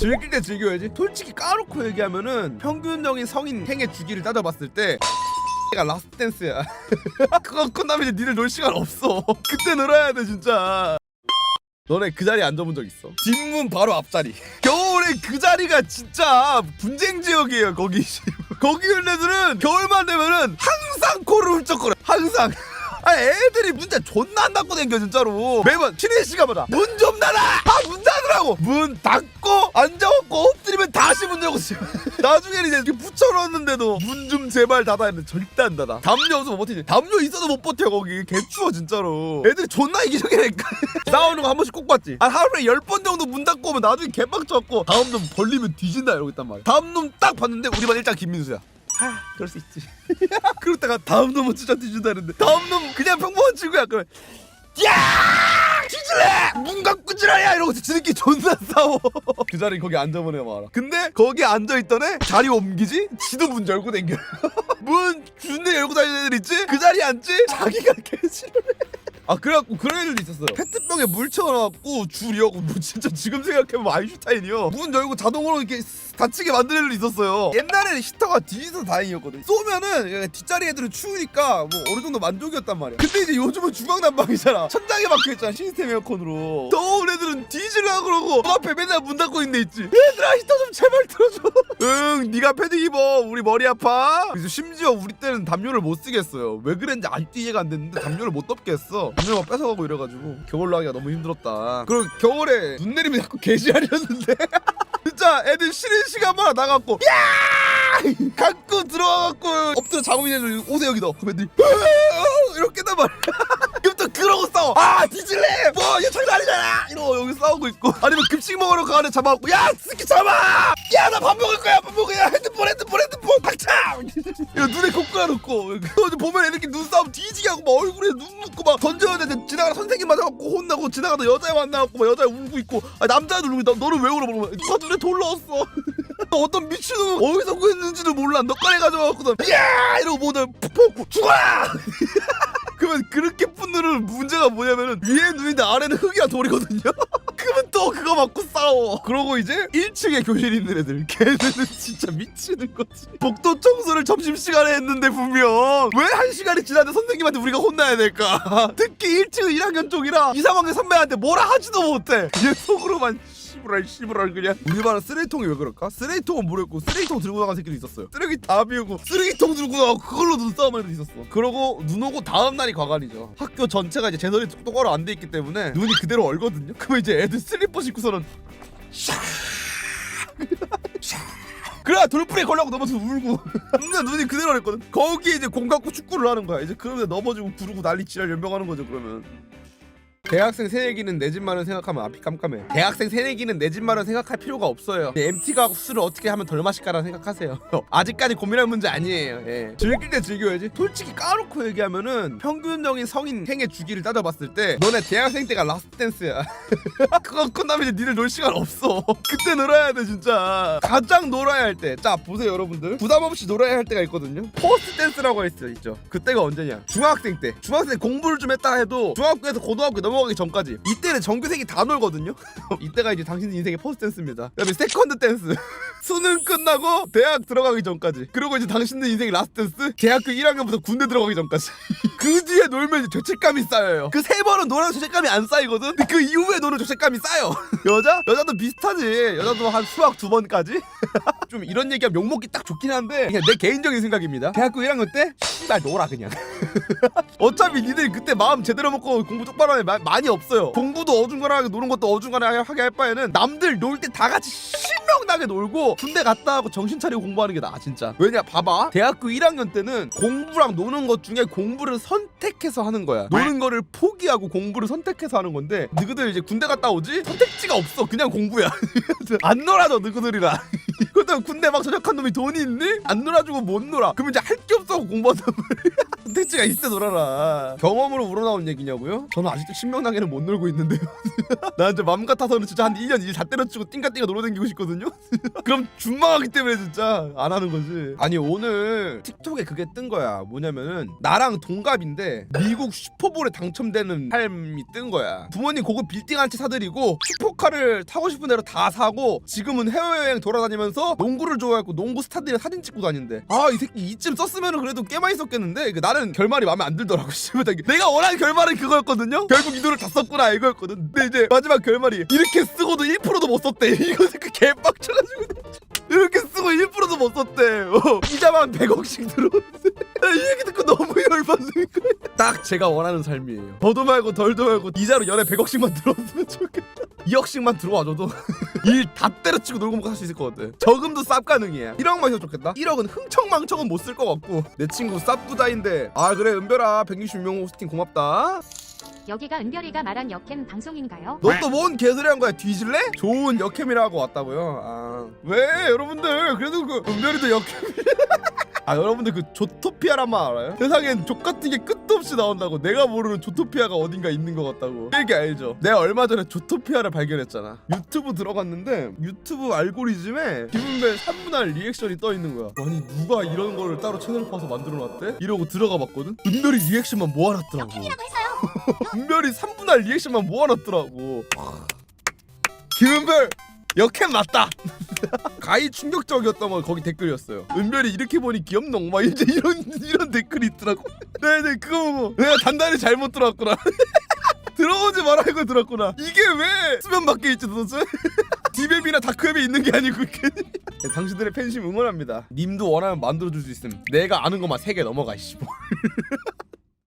즐길 때 즐겨야지. 솔직히 까놓고 얘기하면은 평균적인 성인 행의 주기를 따져봤을 때 가 라스트 댄스야. 그거 끝나면 이제 니들 놀 시간 없어. 그때 놀아야 돼 진짜. 너네 그 자리에 앉아본 적 있어? 뒷문 바로 앞자리. 겨울에 그 자리가 진짜 분쟁 지역이에요 거기. 거기 애들은 겨울만 되면은 항상 코를 훌쩍거려 항상. 아 애들이 문자 존나 안 닫고 댕겨 진짜로. 매번 쉬는 시간마다. 문 좀 닫아! 아문 닫으라고 문 닫고 앉아갖고 엎드리면 다시 문 열고 씨. 나중에는 이제 붙여놨는데도 문 좀 제발 닫아 했는데 절대 안 닫아. 담요 없어 못 버티지. 담요 있어도 못 버텨 거기. 개추워 진짜로. 애들이 존나 이기적이라니까. 싸우는 거 한 번씩 꼭 봤지. 한 하루에 열 번 정도 문 닫고 오면 나중에 개빡쳐갖고 다음 놈 벌리면 뒤진다 이러고 있단 말이야. 다음 놈 딱 봤는데 우리 반 일단 김민수야. 하 그럴 수 있지. 그러다가 다음 놈은 진짜 뒤진다는데 다음 놈 그냥 평범한 친구야. 그러면 야 문 갖고 지랄이야 이러고서 지들끼리 존나 싸워. 그 자리 거기 애가 많아. 근데 거기 앉아있던 애 자리 옮기지? 지도 문 열고 댕겨. 문 준대 열고 다니는 애들 있지? 그 자리에 앉지? 자기가 개싫어해 아 그래갖고 그런 애들도 있었어요. 페트병에 물 채워놔갖고 줄이하고. 뭐 진짜 지금 생각해보면 아인슈타인이요. 문 열고 자동으로 이렇게 닫히게 만드는 애들도 있었어요. 옛날에는 히터가 뒤에서 다행이었거든 쏘면은 뒷자리 애들은 추우니까 뭐 어느 정도 만족이었단 말이야. 근데 이제 요즘은 주방난방이잖아. 천장에 박혀있잖아 시스템 에어컨으로. 더운 애들은 뒤질라 그러고 그 앞에 맨날 문 닫고 있는 애 있지? 얘들아 히터 좀 제발 틀어줘. 응 네가 패드 입어. 우리 머리 아파. 그래서 심지어 우리 때는 담요를 못 쓰겠어요. 왜 그랬는지 아직도 이해가 안 됐는데 담요를 못 덮게 했어. 담요 막 뺏어가고 이래가지고 겨울로 하기가 너무 힘들었다. 그리고 겨울에 눈 내리면 자꾸 개시하려는데? 진짜 애들 쉬는 시간마다 나갖고. 야! 갖고 들어와갖고. 엎드려 자고 있는 애들 오세요 여기 너 그럼 애들이 이렇게 단 말이야. 그럼 또 그러고 싸워. 아 뒤질래? 뭐 이거 장난 아니잖아. 이러고 여기 싸우고 있고. 아니면 급식 먹으러 가는 애 잡아갖고 야 스키 잡아! 야 나 밥 먹을 거야 밥 먹을 거야. 핸드폰 핸드폰 핸드폰. 닥쳐! 이거 눈에 콕 깔아놓고. 또 보면 애들끼리 눈싸움 뒤지게 하고 막 얼굴에 눈 묻고 막 던져야 되는데 지나가는 선생님 맞아갖고 혼나고 지나가다 여자애 만나갖고 막 여자애 울고 있고. 아 남자애들 울고 있다. 너는 왜 울어? 그러면 누가 눈에 돌 넣었어? 어떤 미친놈 어디서 구했는지도 몰라. 너 꺼내 가져와갖고 야! 이러고 뭐들 푹푹 죽어라 그러면 그렇게 분들은 문제가 뭐냐면은 위에 눈인데 아래는 흙이랑 돌이거든요. 또 그거 맞고 싸워. 그러고 이제 1층에 교실 있는 애들 걔네는 진짜 미치는 거지. 복도 청소를 점심 시간에 했는데 분명 왜 한 시간이 지났는데 선생님한테 우리가 혼나야 될까? 특히 1층은 1학년 쪽이라 이상하게 선배한테 뭐라 하지도 못해. 얘 속으로만 씨부랄 씨부랄 그냥 우리 반은 쓰레기통이 왜 그럴까? 쓰레기통은 모르겠고 쓰레기통 들고 나간 새끼도 있었어요 쓰레기 다 비우고 쓰레기통 들고 나가고 그걸로 눈싸움하는 애도 있었어 그러고 눈 오고 다음 날이 과관이죠 학교 전체가 이제 제너리 똑바로 안 돼 있기 때문에 눈이 그대로 얼거든요 그러면 이제 애들 슬 리퍼 신고서는. 그래야 돌풀에 걸려고 넘어서 울고. 근데 눈이 그대로 얼거든. 거기에 이제 공 갖고 축구를 하는 거야. 이제 그러면 넘어지고 구르고 난리 지랄 연병하는 거죠 그러면 대학생 새내기는 내 집만을 생각하면 앞이 깜깜해. 대학생 새내기는 내 집만을 생각할 필요가 없어요. MT가 술을 어떻게 하면 덜 마실까라 생각하세요. 아직까지 고민할 문제 아니에요. 예. 즐길 때 즐겨야지. 솔직히 까놓고 얘기하면은 평균적인 성인 행의 주기를 따져봤을 때 너네 대학생 때가 라스트 댄스야. 그거 끝나면 이제 니들 놀 시간 없어. 그때 놀아야 돼 진짜. 가장 놀아야 할 때. 자 보세요 여러분들. 부담 없이 놀아야 할 때가 있거든요. 포스트 댄스라고 할수 있죠. 그때가 언제냐? 중학생 때. 중학생 때 공부를 좀 했다 해도 중학교에서 고등학교 넘어가기 전까지. 이때는 전교생이 다 놀거든요. 이때가 이제 당신 인생의 포스트 댄스입니다. 그다음에 세컨드 댄스. 수능 끝나고 대학 들어가기 전까지. 그리고 이제 당신들 인생의 라스트 댄스. 대학교 1학년부터 군대 들어가기 전까지. 그 뒤에 놀면 이제 죄책감이 쌓여요. 그 세 번은 놀아도 죄책감이 안 쌓이거든. 근데 그 이후에 놀은 죄책감이 쌓여. 여자? 여자도 비슷하지. 여자도 한 수학 두 번까지. 좀 이런 얘기하면 욕먹기 딱 좋긴 한데 그냥 내 개인적인 생각입니다. 대학교 1학년 때 씨발 놀아 그냥. 어차피 니들 그때 마음 제대로 먹고 공부 똑바로 하면 마- 많이 없어요. 공부도 어중간하게 노는 것도 어중간하게 하게 할 바에는 남들 놀 때 다 같이 신명나게 놀고 군대 갔다 하고 정신 차리고 공부하는 게 나아 진짜. 왜냐 봐봐. 대학교 1학년 때는 공부랑 노는 것 중에 공부를 선택해서 하는 거야. 노는 거를 포기하고 공부를 선택해서 하는 건데 너희들 이제 군대 갔다 오지? 선택지가 없어. 그냥 공부야. 안 놀아줘 너희들이랑. 때문에 군대 막 전역한 놈이 돈이 있니? 안 놀아주고 못 놀아 그러면 이제 할 게 없어 말이야 선택지가 때 놀아라 경험으로 우러나온 얘기냐고요? 저는 아직도 신명나게는 못 놀고 있는데요 나 이제 맘 같아서는 진짜 한 2년 이제 다 때려치고 띵까띵까 놀아다니고 싶거든요 그럼 준망하기 때문에 진짜 안 하는 거지. 아니 오늘 틱톡에 그게 뜬 거야. 뭐냐면은 나랑 동갑인데 미국 슈퍼볼에 당첨되는 삶이 뜬 거야. 부모님 고급 빌딩 한 채 사드리고 슈퍼카를 타고 싶은 대로 다 사고 지금은 해외여행 돌아다니면서 농구를 좋아했고 농구 스타들이랑 사진 찍고 다닌대 아이 새끼 이쯤 썼으면 그래도 꽤 많이 썼겠는데? 그 나는 결말이 마음에 안 들더라고 씨발. 내가 원하는 결말은 그거였거든요? 결국 이 돈을 다 썼구나 이거였거든. 근데 이제 마지막 결말이 이렇게 쓰고도 1%도 못 썼대. 이거 그개 빡쳐가지고 이렇게 쓰고 1%도 못 썼대. 어, 이자만 100억씩 들어오는데 나이 얘기 듣고 너무 열받는 거야. 딱 제가 원하는 삶이에요. 더도 말고 덜도 말고 이자로 연애 100억씩만 들어왔으면 좋겠다. 2억씩만 들어와줘도. 일 다 때려치고 놀고 먹고 살수 있을 것 같아. 저금도 쌉 가능이야. 1억만 있어도 좋겠다. 1억은 흥청망청은 못 쓸 것 같고. 내 친구 쌉부다인데. 아 그래 은별아. 160명 호스팅 고맙다 여기가 은별이가 말한 역캠 방송인가요? 너 또 뭔 개소리 한 거야 뒤질래? 좋은 역캠이라고 왔다고요? 아 왜 여러분들 그래도 그 은별이도 역캠 아 여러분들 그 조토피아란 말 알아요? 세상엔 족 같은 게 끝도 없이 나온다고 내가 모르는 조토피아가 어딘가 있는 것 같다고 이게 알죠? 내가 얼마 전에 조토피아를 발견했잖아 유튜브 들어갔는데 유튜브 알고리즘에 김은별 3분할 리액션이 떠 있는 거야 아니 누가 이런 거를 따로 채널 파서 만들어 놨대? 이러고 들어가 봤거든? 은별이 리액션만 모아놨더라고 은별이 3분할 리액션만 모아놨더라고 김은별 역캠 맞다. 가히 충격적이었던 건 거기 댓글이었어요. 은별이 이렇게 보니 귀엽농. 막 이제 이런 이런 댓글이 있더라고. 네네 그거 보고 내가 단단히 잘못 들어왔구나. 들어오지 말라고 들었구나. 이게 왜 수면 밖에 있지 도대체? 디베비나 다크웹에 있는 게 아니고 이렇게. 네, 당신들의 팬심 응원합니다. 님도 원하면 만들어줄 수 있음. 내가 아는 것만 3개 넘어가 씨발